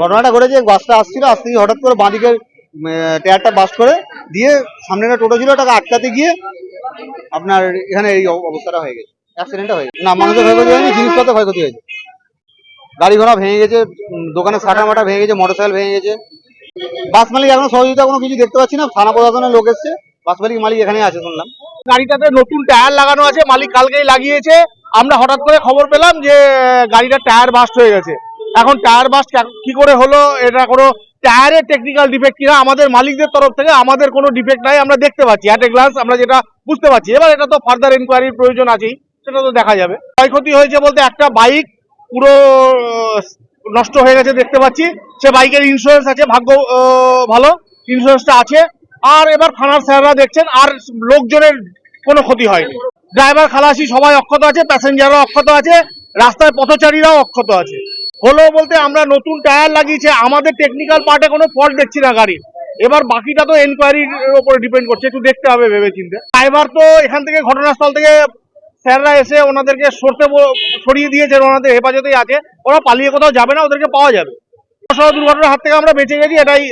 ঘটনাটা ঘটেছে, বাসটা আসছিল আসতে গিয়ে হঠাৎ করে বাঁদিকে টায়ারটা বাস্ট করে দিয়ে সামনে একটা টোটো ছিল, ওটাকে আটকাতে গিয়ে আপনার এখানে এই অবস্থাটা হয়ে গেছে অ্যাক্সিডেন্টটা হয়ে গেছে। না, মানুষের ক্ষয়ক্ষতি হয়নি জিনিসপত্র ক্ষয়ক্ষতি হয়েছে। গাড়ি ঘোড়া ভেঙে গেছে দোকানে সাটা মাটা ভেঙে গেছে মোটরসাইকেল ভেঙে গেছে। বাস মালিক এখনও সহযোগিতা, কোনো কিছু দেখতে পাচ্ছি না, থানা প্রশাসনের লোক এসছে, বাস মালিক মালিক এখানে আছে শুনলাম। গাড়িটাতে নতুন টায়ার লাগানো আছে, মালিক কালকেই লাগিয়েছে, আমরা হঠাৎ করে খবর পেলাম যে গাড়িটার টায়ার বাস্ট হয়ে গেছে। এখন টায়ার বাস্ট কি করে হলো? এটা কোনো টায়ারের টেকনিক্যাল ডিফেক্ট কিনা? আমাদের মালিকদের তরফ থেকে আমাদের কোনো ডিফেক্ট নাই, আমরা দেখতে পাচ্ছি। অ্যাট এ গ্লান্স আমরা যেটা বুঝতে পারছি। এবার এটা তো ফার্দার ইনকোয়ারির প্রয়োজন আছেই, সেটা তো দেখা যাবে। ক্ষয়ক্ষতি হয়েছে বলতে একটা বাইক পুরো নষ্ট হয়ে গেছে দেখতে পাচ্ছি। সে বাইকের ইন্স্যুরেন্স আছে, ভাগ্য ভালো। ইন্স্যুরেন্সটা আছে। আর এবার থানার স্যাররা দেখছেন, আর লোকজনের কোনো ক্ষতি হয়নি। ড্রাইভার খালাসি সবাই অক্ষত আছে প্যাসেঞ্জাররা অক্ষত আছে, রাস্তায় পথচারীরাও অক্ষত আছে। হলো বলতে আমরা নতুন টায়ার লাগিয়েছে, আমাদের টেকনিক্যাল পার্টে কোনো ফল্ট দেখছি না গাড়ির। এবার বাকিটা তো এনকোয়ারির উপরে ডিপেন্ড করছে, একটু দেখতে হবে ভেবে চিন্তে ড্রাইভার তো এখান থেকে ঘটনাস্থল থেকে স্যাররা এসে ওনাদেরকে সরতে সরিয়ে দিয়েছেন, ওনাদের হেফাজতেই আছে। ওরা পালিয়ে কোথাও যাবে না, ওদেরকে পাওয়া যাবে। সড়ক দুর্ঘটনার হাত থেকে আমরা বেঁচে গেছি, এটাই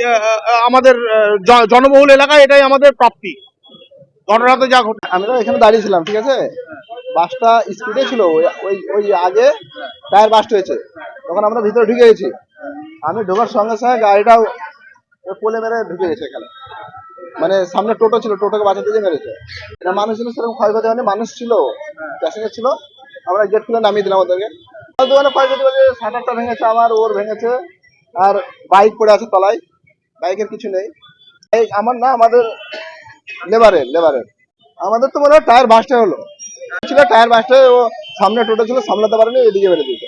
আমাদের জনবহুল এলাকায় এটাই আমাদের প্রাপ্তি। ঘটনাতে যা ঘটে আমি তো এখানে দাঁড়িয়েছিলাম ঠিক আছে? বাসটা স্পিডে ছিল, ওই ওই আগে টায়ার বাস্ট হয়েছে। তখন আমরা ভিতরে ঢুকে গেছি। আমি ঢোকার সঙ্গে সঙ্গে গাড়িটাও পোলে মেরে ঢুকে গেছে এখানে। মানে সামনে টোটো ছিল, টোটোকে বাঁচাতে গিয়ে মেরেছে। এটা মানুষ ছিল সেরকম ক্ষয়ক্ষতি হয়নি, মানুষ ছিল প্যাসেঞ্জার ছিল। আমরা গেট খুলে নামিয়ে দিলাম ওদেরকে। দোকানে ক্ষয়ক্ষতি বলছে সাঁতারটা ভেঙেছে আমার, ওর ভেঙেছে, আর বাইক পড়ে আছে তলায়। বাইকের কিছু নেই। এই আমার না, আমাদের লেবারের লেবারের আমাদের তো মনে হয় টায়ার বাস্টে হলো। ছিল টায়ার বাস্টে ও সামনে টোটো ছিল, সামলাতে পারেনি, এদিকে বেড়ে দিয়েছে।